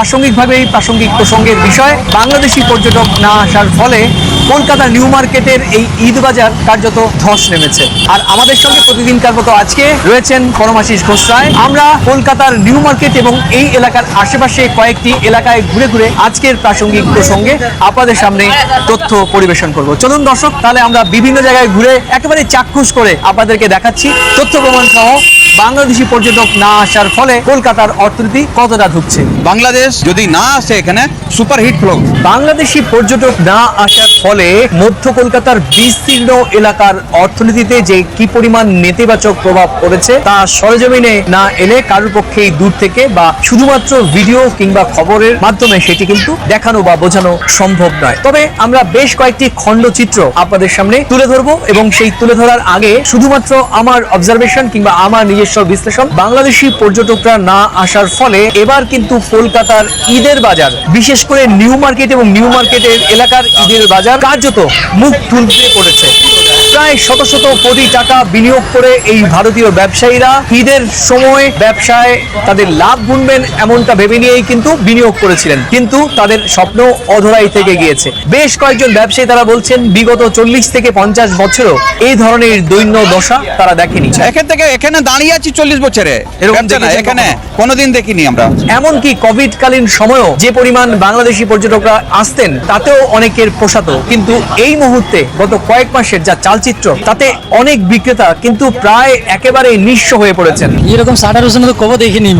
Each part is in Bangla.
প্রাসঙ্গিকভাবে এই প্রাসঙ্গিক প্রসঙ্গের বিষয়, বাংলাদেশি পর্যটক না আসার ফলে কলকাতা নিউ মার্কেটের এই ঈদ বাজার কার্যত ধস নেমেছে। আর আমাদের সঙ্গে প্রতিদিনকার মতো আজকে রয়েছেন পরমাশিস ঘোষরায় আমরা কলকাতার নিউ মার্কেট এবং এই এলাকার আশেপাশে কয়েকটি এলাকায় ঘুরে ঘুরে আজকের প্রাসঙ্গিক প্রসঙ্গে আপনাদের সামনে তথ্য পরিবেশন করব। চলুন দর্শক, তাহলে আমরা বিভিন্ন জায়গায় ঘুরে একেবারে চাক্ষুষ করে আপনাদেরকে দেখাচ্ছি। তথ্য প্রমাণ সহ বাংলাদেশি পর্যটক না আসার ফলে কলকাতার অর্থনীতি কতটা ঢুকছে বাংলাদেশ যদি না আসে এখানে সুপারহিট ফ্লো। বাংলাদেশি পর্যটক না আসার ফলে মধ্য কলকাতার বিস্তীর্ণ এলাকার অর্থনীতিতে যে কি পরিমাণ নেতিবাচক প্রভাব পড়েছে তা সরজমিনে না এলে কারোর পক্ষেই দূর থেকে বা শুধুমাত্র ভিডিও কিংবা খবরের মাধ্যমে সেটি কিন্তু দেখানো বা বোঝানো সম্ভব নয়। তবে আমরা বেশ কয়েকটি খণ্ডচিত্র আপনাদের সামনে তুলে ধরবো এবং সেই তুলে ধরার আগে শুধুমাত্র আমার অবজারভেশন কিংবা আমার নিজস্ব বিশ্লেষণ। বাংলাদেশি পর্যটকরা না আসার ফলে এবার কিন্তু কলকাতার ঈদের বাজার, বিশেষ করে নিউ মার্কেট এবং নিউ মার্কেটের এলাকার ঈদের বাজার কার্যত মুখ তুলতে পড়েছে। প্রায় শত শত কোটি টাকা বিনিয়োগ করে এই ভারতীয় ব্যবসায়ীরা ঈদের সময় ব্যবসায় তাদের লাভ গুনবেন এমনটা ভেবে নিয়েই কিন্তু বিনিয়োগ করেছিলেন। কিন্তু তাদের স্বপ্ন অধরাই থেকে গিয়েছে। বেশ কয়েকজন ব্যবসায়ী তারা বলছেন বিগত চল্লিশ থেকে পঞ্চাশ বছরও এই ধরনের দৈন্য দশা তারা দেখেনি। এখান থেকে এখানে দাঁড়িয়ে আছি চল্লিশ বছরে। এরকম এখানে কোনোদিন দেখিনি আমরা। এমনকি কোভিড কালীন সময়ও যে পরিমাণ বাংলাদেশি পর্যটকরা আসতেন তাতেও অনেকের পোষাতো। কিন্তু এই মুহূর্তে গত কয়েক মাসের যা চালচিত্র তাতে অনেক বিক্রেতা কিন্তু প্রায় একেবারে নিঃস্ব হয়ে পড়েছেন। এরকম সাটার হোসেন তো কবে দেখিনি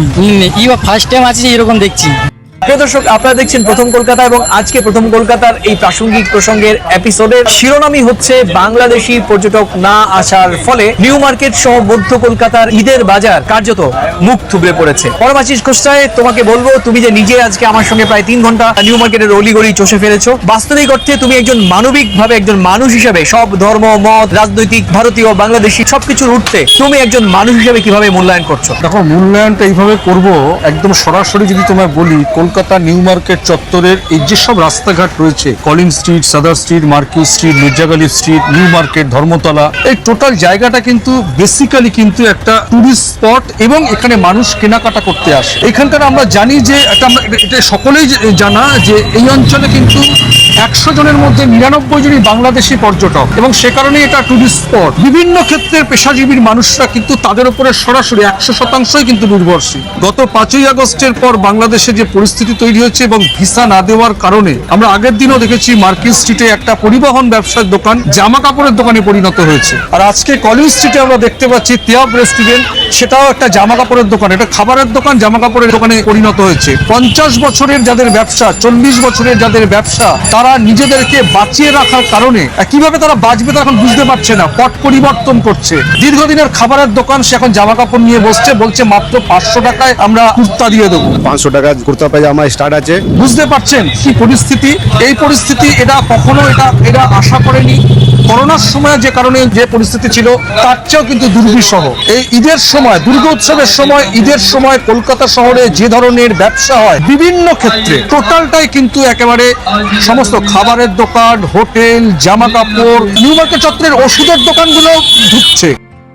ফার্স্ট টাইম আছে এরকম দেখছি। প্রিয় আপনারা দেখছেন প্রথম কলকাতা এবং আজকে প্রথম কলকাতার এই প্রাসঙ্গিক প্রসঙ্গের এপিসোডের শিরোনামই হচ্ছে বাংলাদেশি পর্যটক না আসার ফলে নিউ মার্কেট সহ মধ্য কলকাতার ঈদের বাজার কার্যত মুখ থুবড়ে পড়েছে। পরমাশিস তোমাকে বলব, তুমি যে নিজে আজকে আমার সঙ্গে প্রায় তিন ঘণ্টা নিউ মার্কেটের অলিগলি চষে ফেলেছো, বাস্তবিক অর্থে তুমি একজন মানবিক ভাবে একজন মানুষ হিসেবে সব ধর্ম, মত, রাজনৈতিক, ভারতীয়, বাংলাদেশি সবকিছুর উঠতে তুমি একজন মানুষ হিসেবে কীভাবে মূল্যায়ন করছ? দেখো, মূল্যায়নটা এইভাবে করব, একদম সরাসরি যদি তোমায় বলি কলকাতা নিউ মার্কেট চত্বরের এই যেসব রাস্তাঘাট রয়েছে, Collin street, Sudder street marked street, Mirza Ghalib street, new market, Dharmatala, এই টোটাল জায়গাটা কিন্তু বেসিক্যালি কিন্তু একটা টুরিস্ট স্পট এবং এখানে মানুষ কেনাকাটা করতে আসে। এখানকার আমরা জানি যে এটা- এটা সকলেই জানা যে এই অঞ্চলে কিন্তু একশো জনের মধ্যে নিরানব্বই জনই বাংলাদেশি পর্যটক এবং সে কারণে এটা টুরিস্ট স্পট বিভিন্ন ক্ষেত্রের পেশাজীবীর মানুষরা কিন্তু তাদের উপরে সরাসরি একশো শতাংশই কিন্তু নির্ভরশীল। গত পাঁচই আগস্টের পর বাংলাদেশে যে পরিস্থিতি তৈরি হয়েছে এবং ভিসা না দেওয়ার কারণে আমরা আগের দিনও দেখেছি মার্কেট স্ট্রিটে একটা পরিবহন ব্যবসার দোকান জামা কাপড়ের দোকানে পরিণত হয়েছে। আর আজকে কলিং স্ট্রিটে আমরা দেখতে পাচ্ছি তিয়াব রেস্টুরেন্ট, সেটাও একটা জামা কাপড়ের দোকান, এটা খাবারের দোকান জামা কাপড়ের দোকানে পরিণত হয়েছে। পঞ্চাশ বছরের যাদের ব্যবসা, চল্লিশ বছরের যাদের ব্যবসা, তারা নিজেদেরকে বাঁচিয়ে রাখার কারণে কীভাবে তারা বাঁচবে তা এখন বুঝতে পারছে না, পট পরিবর্তন করছে। দীর্ঘদিনের খাবারের দোকান সে এখন জামা কাপড় নিয়ে বসছে, বলছে মাত্র পাঁচশো টাকায় আমরা কুর্তা দিয়ে দেবো। পাঁচশো টাকা কুর্তা পায়জামা স্টার্ট আছে। বুঝতে পারছেন কি পরিস্থিতি? এই পরিস্থিতি এটা কখনো এটা এটা আশা করেনি। করোনার সময় যে কারণে যে পরিস্থিতি ছিল, তার চেয়েও কিন্তু দুর্বিষহ। এই ঈদের সময়, দুর্গা উৎসবের সময়, ঈদের সময় কলকাতা শহরে যে ধরনের ব্যবসা হয়, বিভিন্ন ক্ষেত্রে টোটালটাই কিন্তু একেবারে সমস্ত খাবারের দোকান, হোটেল, জামা কাপড়, নিউ মার্কেট চত্বরের ওষুধের দোকানগুলো ঢুকছে।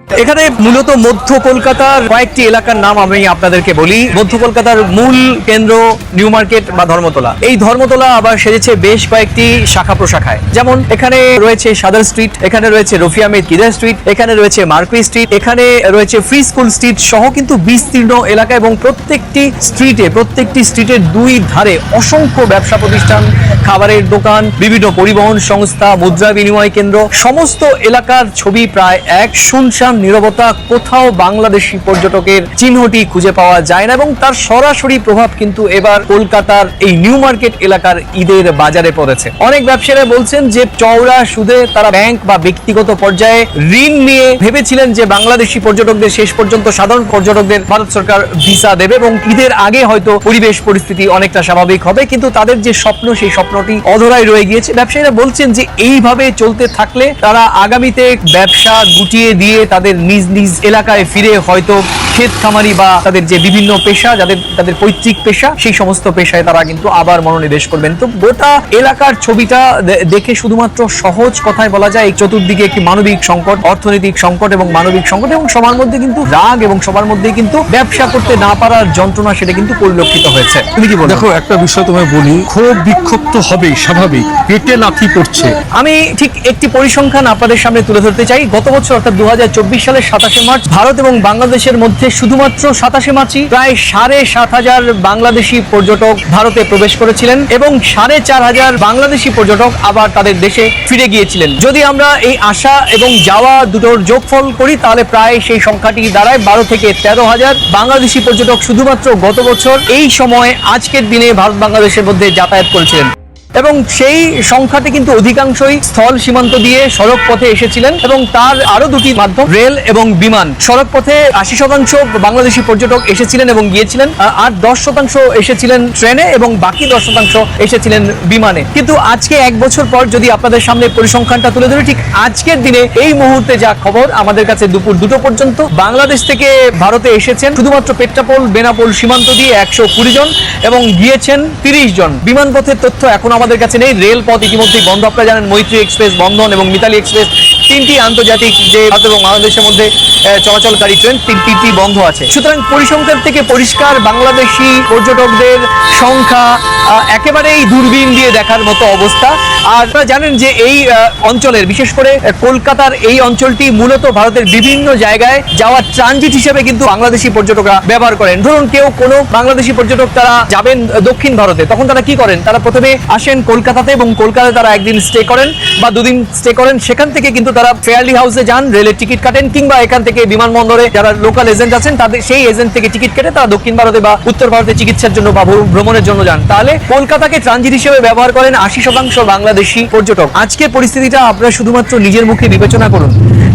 এখানে মূলত মধ্য কলকাতার কয়েকটি এলাকার নাম আমি আপনাদেরকে বলি। মধ্য কলকাতার মূল কেন্দ্র নিউ মার্কেট বা ধর্মতলা। এই ধর্মতলা আবার সেজেছে বেশ কয়েকটি শাখা প্রশাখায়। যেমন এখানে রয়েছে সাদার স্ট্রিট, এখানে রয়েছে রফি আহমেদ কিদার স্ট্রিট, এখানে রয়েছে মার্কুই স্ট্রিট, এখানে রয়েছে ফ্রি স্কুল স্ট্রিট সহ কিন্তু বিস্তীর্ণ এলাকা এবং প্রত্যেকটি স্ট্রিটে, প্রত্যেকটি স্ট্রিটের দুই ধারে অসংখ্য ব্যবসা প্রতিষ্ঠান, খাবারের দোকান, বিভিন্ন পরিবহন সংস্থা, মুদ্রা বিনিময় কেন্দ্র, সমস্ত এলাকার ছবি প্রায় এক শুনশান নীরবতা, কোথাও বাংলাদেশি পর্যটকের চিহ্নটি খুঁজে পাওয়া যায় না এবং তার সরাসরি প্রভাব কিন্তু এবার কলকাতার এই নিউ মার্কেট এলাকার ঈদের বাজারে পড়েছে। অনেক ব্যবসায়ীরা বলছেন যে চওড়া সুদে তারা ব্যাংক বা ব্যক্তিগত পর্যায়ে ঋণ নিয়ে ভেবেছিলেন যে বাংলাদেশি পর্যটকদের শেষ পর্যন্ত সাধারণ পর্যটকদের ভারত সরকার ভিসা দেবে এবং ঈদের আগে হয়তো পরিবেশ পরিস্থিতি অনেকটা স্বাভাবিক হবে, কিন্তু তাদের যে স্বপ্ন সেই স্বপ্নটি অধরাই রয়ে গিয়েছে। ব্যবসায়ীরা বলছেন যে এইভাবে চলতে থাকলে তারা আগামীতে ব্যবসা গুটিয়ে দিয়ে তাদের নিজ নিজ এলাকায় ফিরে হয়তো ক্ষেত খামারি বা তাদের যে বিভিন্ন পেশা যাদের তাদের পৈতৃক পেশা সেই সমস্ত পেশায় তারা কিন্তু আবার মনোনিবেশ করবেন। তো গোটা এলাকার ছবিটা দেখে শুধুমাত্র সহজ কথায় বলা যায় এই চতুর্দিকে একটি মানবিক সংকট অর্থনৈতিক সংকট এবং মানবিক সংকট এবং সবার মধ্যে কিন্তু রাগ এবং সবার মধ্যে কিন্তু ব্যবসা করতে না পারার যন্ত্রণা সেটা কিন্তু পরিলক্ষিত হয়েছে। তুমি কি বলো? দেখো একটা বিষয় তোমায় বলি খুব বিক্ষুব্ধ হবে স্বাভাবিক পেটে লাথি পড়ছে। আমি ঠিক একটি পরিসংখ্যান আপনাদের সামনে তুলে ধরতে চাই। গত বছর অর্থাৎ দু হাজার চব্বিশ সালের সাতাশে মার্চ ভারত এবং বাংলাদেশের মধ্যে শুধুমাত্র সাতাশে মার্চই প্রায় সাড়ে সাত হাজার বাংলাদেশি পর্যটক ভারতে প্রবেশ করেছিলেন এবং সাড়ে চার হাজার বাংলাদেশি পর্যটক আবার তাদের দেশে ফিরে গিয়েছিলেন। যদি আমরা এই আসা এবং যাওয়া দুটোর যোগফল করি, তাহলে প্রায় সেই সংখ্যাটি দাঁড়ায় বারো থেকে তেরো হাজার বাংলাদেশি পর্যটক শুধুমাত্র গত বছর এই সময় আজকের দিনে ভারত বাংলাদেশের মধ্যে যাতায়াত করেছিলেন। এবং সেই সংখ্যাতে কিন্তু অধিকাংশই স্থল সীমান্ত দিয়ে সড়ক পথে এসেছিলেন এবং তার আরও দুটি মাধ্যম, রেল এবং বিমান। সড়ক পথে আশি শতাংশ বাংলাদেশি পর্যটক এসেছিলেন এবং গিয়েছিলেন, আর দশ শতাংশ এসেছিলেন ট্রেনে এবং বাকি দশ শতাংশ এসেছিলেন বিমানে। কিন্তু আজকে এক বছর পর যদি আপনাদের সামনে পরিসংখ্যানটা তুলে ধরি, ঠিক আজকের দিনে এই মুহূর্তে যা খবর, আমাদের কাছে দুপুর দুটো পর্যন্ত। বাংলাদেশ থেকে ভারতে এসেছেন শুধুমাত্র পেট্রাপোল, বেনাপোল সীমান্ত দিয়ে একশো কুড়ি জন এবং গিয়েছেন তিরিশ জন। বিমান পথের তথ্য এখন আমাদের কাছে নেই। রেলপথ ইতিমধ্যেই বন্ধ। আপনারা জানেন মৈত্রী এক্সপ্রেস বন্ধন এবং মিতালি এক্সপ্রেস তিনটি আন্তর্জাতিক যে ভারত এবং বাংলাদেশের মধ্যে চলাচলকারী ট্রেন তিনটি বন্ধ আছে। সুতরাং পরিসংখ্যান থেকে পরিষ্কার বাংলাদেশি পর্যটকদের সংখ্যা একেবারেই দূরবীন দিয়ে দেখার মতো অবস্থা। আর আপনারা জানেন যে এই অঞ্চলের, বিশেষ করে কলকাতার এই অঞ্চলটি মূলত ভারতের বিভিন্ন জায়গায় যাওয়ার ট্রানজিট হিসেবে কিন্তু বাংলাদেশি পর্যটকরা ব্যবহার করেন। ধরুন কেউ কোনো বাংলাদেশি পর্যটক তারা যাবেন দক্ষিণ ভারতে, তখন তারা কি করেন? তারা প্রথমে আসেন কলকাতাতে এবং কলকাতায় তারা একদিন স্টে করেন বা দুদিন স্টে করেন। সেখান থেকে কিন্তু তারা ফেয়ারলি হাউসে যান, রেলের টিকিট কাটেন, কিংবা এখান থেকে বিমানবন্দরে যারা লোকাল এজেন্ট আছেন, তাদের সেই এজেন্ট থেকে টিকিট কেটে তারা দক্ষিণ ভারতে বা উত্তর ভারতে চিকিৎসার জন্য বা ভ্রমণের জন্য যান। তাহলে কলকাতাকে ট্রানজিট হিসেবে ব্যবহার করেন আশি শতাংশ বাংলাদেশি পর্যটক। আজকের পরিস্থিতিটা আপনারা শুধুমাত্র নিজের মুখে বিবেচনা করুন।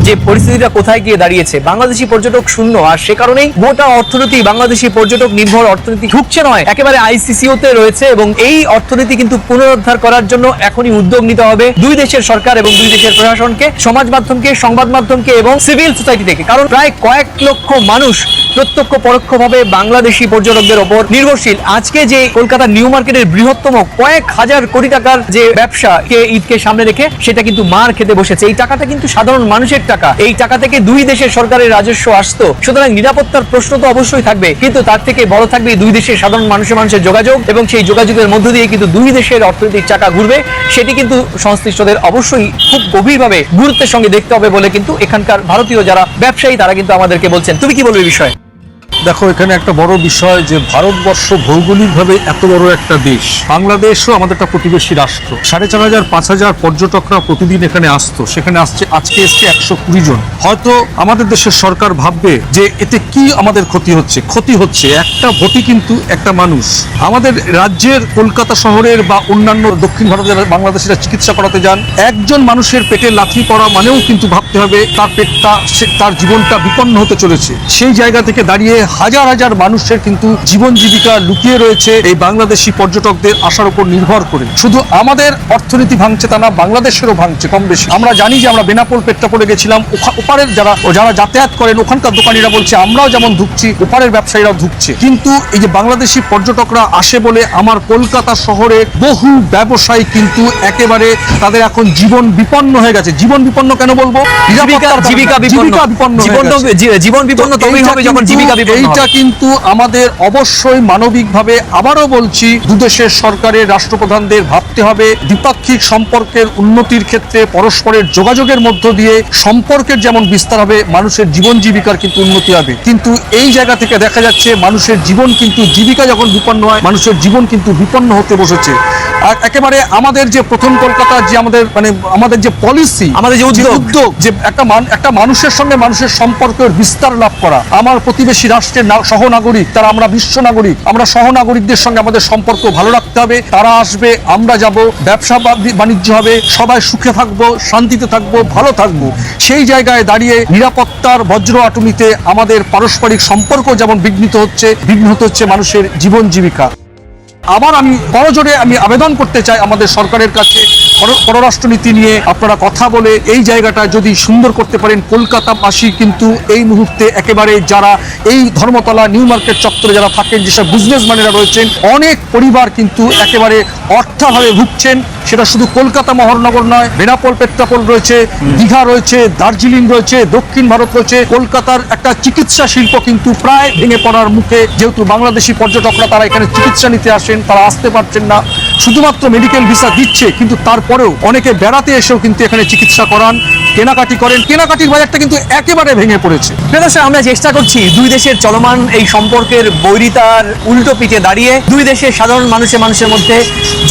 যে পরিস্থিতিটা কোথায় গিয়ে দাঁড়িয়েছে। বাংলাদেশি পর্যটক শূন্য, আর সে কারণেই গোটা অর্থনীতি বাংলাদেশি পর্যটক নির্ভর অর্থনীতি ঢুকছে নয়, একেবারে আইসিসিও তে রয়েছে এবং এই অর্থনীতি কিন্তু পুনরুদ্ধার করার জন্য এখনই উদ্যোগ নিতে হবে দুই দেশের সরকার এবং দুই দেশের প্রশাসনকে, সমাজ মাধ্যমকে, সংবাদ মাধ্যমকে এবং সিভিল সোসাইটি থেকে। কারণ প্রায় কয়েক লক্ষ মানুষ প্রত্যক্ষ পরোক্ষভাবে বাংলাদেশি পর্যটকদের ওপর নির্ভরশীল। আজকে যে কলকাতা নিউ মার্কেটের বৃহত্তম কয়েক হাজার কোটি টাকার যে ব্যবসা কে ঈদকে সামনে রেখে, সেটা কিন্তু মার খেতে বসেছে। এই টাকাটা কিন্তু সাধারণ মানুষের টাকা। এই টাকা থেকে দুই দেশের সরকারের রাজস্ব আসতো। সুতরাং নিরাপত্তার প্রশ্ন তো অবশ্যই থাকবে। কিন্তু তার থেকে বড় থাকবে দুই দেশের সাধারণ মানুষের মানুষের যোগাযোগ এবং সেই যোগাযোগের মধ্য দিয়ে কিন্তু দুই দেশের অর্থনৈতিক চাকা ঘুরবে। সেটি কিন্তু সংশ্লিষ্টদের অবশ্যই খুব গভীরভাবে গুরুত্বের সঙ্গে দেখতে হবে বলে কিন্তু এখানকার ভারতীয় যারা ব্যবসায়ী, তারা কিন্তু আমাদেরকে বলছেন। তুমি কি বলবে বিষয়ে? দেখো, এখানে একটা বড় বিষয় যে ভারতবর্ষ ভৌগোলিকভাবে এত বড় একটা দেশ। বাংলাদেশও আমাদের একটা প্রতিবেশী রাষ্ট্র। সাড়ে চার হাজার, পাঁচ হাজার পর্যটকরা প্রতিদিন এখানে আসতো। সেখানে আসছে, আজকে এসছে একশো কুড়ি জন। হয়তো আমাদের দেশের সরকার ভাববে যে এতে কি আমাদের ক্ষতি হচ্ছে? ক্ষতি হচ্ছে একটা ভোটই কিন্তু একটা মানুষ। আমাদের রাজ্যের কলকাতা শহরের বা অন্যান্য দক্ষিণ ভারতের বাংলাদেশিরা চিকিৎসা করাতে যান। একজন মানুষের পেটে লাথি পড়া মানেও কিন্তু ভাবতে হবে তার পেটটা তার জীবনটা বিপন্ন হতে চলেছে। সেই জায়গা থেকে দাঁড়িয়ে হাজার হাজার মানুষের কিন্তু জীবন জীবিকা লুকিয়ে রয়েছে এই বাংলাদেশি পর্যটকদের আসার উপর নির্ভর করে। শুধু আমাদের অর্থনীতি ভাঙছে তা না বাংলাদেশেরও ভাঙছে কম বেশি। আমরা জানি যে আমরা বেনাপোল পেটটা পেট্রাপোলে গেছিলাম ওপারের যারা যারা যাতায়াত করেন ওখানকার দোকানিরা বলছে আমরাও যেমন ধুকছি ওপারের ব্যবসায়ীরাও ধুকছে। কিন্তু এই যে বাংলাদেশি পর্যটকরা আসে বলে আমার কলকাতা শহরে বহু ব্যবসায়ী কিন্তু একেবারে তাদের এখন জীবন বিপন্ন হয়ে গেছে। জীবন বিপন্ন কেন বলব? জীবিকা বিপন্ন। জীবন বিপন্ন তবেই হবে যখন জীবিকা বিপন্ন। এইটা কিন্তু আমাদের অবশ্যই মানবিকভাবে আবারও বলছি, দুদেশের সরকারের রাষ্ট্রপ্রধানদের ভাবতে হবে, দ্বিপাক্ষিক সম্পর্কের উন্নতির ক্ষেত্রে পরস্পরের যোগাযোগের মধ্য দিয়ে সম্পর্কের যেমন বিস্তার হবে, মানুষের জীবন জীবিকার কিন্তু উন্নতি হবে। কিন্তু এই জায়গা থেকে দেখা যাচ্ছে, মানুষের জীবন কিন্তু জীবিকা যখন বিপন্ন হয়, মানুষের জীবন কিন্তু বিপন্ন হতে বসেছে। একেবারে আমাদের যে প্রথম কলকাতার যে আমাদের মানে আমাদের যে পলিসি আমাদের যে উদ্যোগ। যে একটা মান একটা মানুষের সঙ্গে মানুষের সম্পর্কের বিস্তার লাভ করা। আমার প্রতিবেশী রাষ্ট্রের সহনাগরিক তারা আমরা বিশ্ব নাগরিক আমরা সহনাগরিকদের সঙ্গে আমাদের সম্পর্ক ভালো রাখতে হবে। তারা আসবে আমরা যাব ব্যবসা বাণি- বাণিজ্য হবে সবাই সুখে থাকব শান্তিতে থাকব ভালো থাকব। সেই জায়গায় দাঁড়িয়ে নিরাপত্তার বজ্র আটুমিতে আমাদের পারস্পরিক সম্পর্ক যেমন বিঘ্নিত হচ্ছে বিঘ্নিত হচ্ছে মানুষের জীবন জীবিকা। আবার আমি বড় জোরে আমি আবেদন করতে চাই আমাদের সরকারের কাছে। পররাষ্ট্রনীতি নিয়ে আপনারা কথা বলে এই জায়গাটা যদি সুন্দর করতে পারেন, কলকাতাবাসী কিন্তু এই মুহূর্তে একেবারে যারা এই ধর্মতলা, নিউ মার্কেট চত্বরে যারা থাকেন, যেসব বিজনেসম্যানেরা রয়েছেন, অনেক পরিবার কিন্তু একেবারে অর্থাভাবে ভুগছেন। সেটা শুধু কলকাতা মহানগর নয়, বেনাপোল পেট্রাপোল রয়েছে, দীঘা রয়েছে, দার্জিলিং রয়েছে, দক্ষিণ ভারত রয়েছে, কলকাতার একটা চিকিৎসা শিল্প কিন্তু প্রায় ভেঙে পড়ার মুখে যেহেতু বাংলাদেশি পর্যটকরা তারা এখানে চিকিৎসা নিতে আসেন, তারা আসতে পারছেন না। শুধুমাত্র মেডিকেল ভিসা দিচ্ছে, কিন্তু তারপরেও অনেকে বেড়াতে এসেও কিন্তু এখানে চিকিৎসা করান। কেনাকাটি করেন। কেনাকাটির বাজারটা কিন্তু একেবারে ভেঙে পড়েছে। দর্শক, আমরা চেষ্টা করছি দুই দেশের চলমান এই সম্পর্কের বৈরিতার উল্টো পিঠে দাঁড়িয়ে দুই দেশের সাধারণ মানুষের মানুষের মধ্যে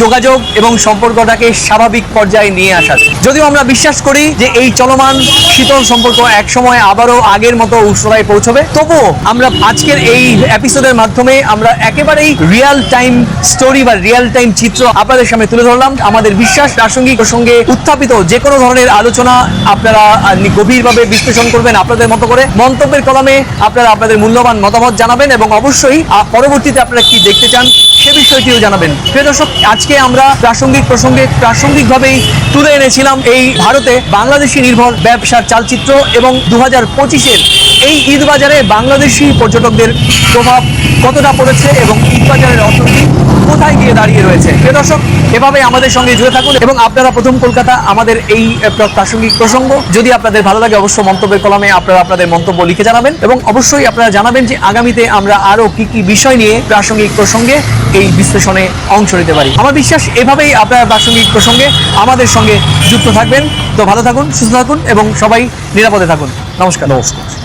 যোগাযোগ এবং সম্পর্কটাকে স্বাভাবিক পর্যায়ে নিয়ে আসার যদিও আমরা বিশ্বাস করি যে এই চলমান শীতল সম্পর্ক একসময় আবারও আগের মতো উষ্ণতায় পৌঁছবে। তবুও আমরা আজকের এই এপিসোডের মাধ্যমে আমরা একেবারেই রিয়াল টাইম স্টোরি বা রিয়েল টাইম চিত্র আপনাদের সামনে তুলে ধরলাম। আমাদের বিশ্বাস প্রাসঙ্গিক প্রসঙ্গে উত্থাপিত যে কোনো ধরনের আলোচনা আপনারা গভীরভাবে বিশ্লেষণ করবেন আপনাদের মতো করে মন্তব্যের কলমে আপনারা আপনাদের মূল্যবান মতামত জানাবেন এবং অবশ্যই পরবর্তীতে আপনারা কি দেখতে চান সে বিষয়টিও জানাবেন। প্রিয় দর্শক, আজকে আমরা প্রাসঙ্গিক প্রসঙ্গে প্রাসঙ্গিকভাবেই তুলে এনেছিলাম এই ভারতে বাংলাদেশি নির্ভর ব্যবসার চালচিত্র এবং দু হাজার পঁচিশের এই ঈদ বাজারে বাংলাদেশি পর্যটকদের প্রভাব কতটা পড়েছে এবং ঈদ বাজারের অর্থনীতি কোথায় গিয়ে দাঁড়িয়ে রয়েছে? প্রিয় দর্শক এভাবে আমাদের সঙ্গে জুড়ে থাকুন এবং আপনারা প্রথম কলকাতা আমাদের এই প্রাসঙ্গিক প্রসঙ্গ। যদি আপনাদের ভালো লাগে, অবশ্যই মন্তব্যের কলমে আপনারা আপনাদের মন্তব্য লিখে জানাবেন এবং অবশ্যই আপনারা জানাবেন যে আগামীতে আমরা আরও কি কি বিষয় নিয়ে প্রাসঙ্গিক প্রসঙ্গে এই বিশ্লেষণে অংশ নিতে পারি। আমার বিশ্বাস, এভাবেই আপনারা প্রাসঙ্গিক প্রসঙ্গে আমাদের সঙ্গে যুক্ত থাকবেন। তো ভালো থাকুন, সুস্থ থাকুন এবং সবাই নিরাপদে থাকুন। নমস্কার। নমস্কার।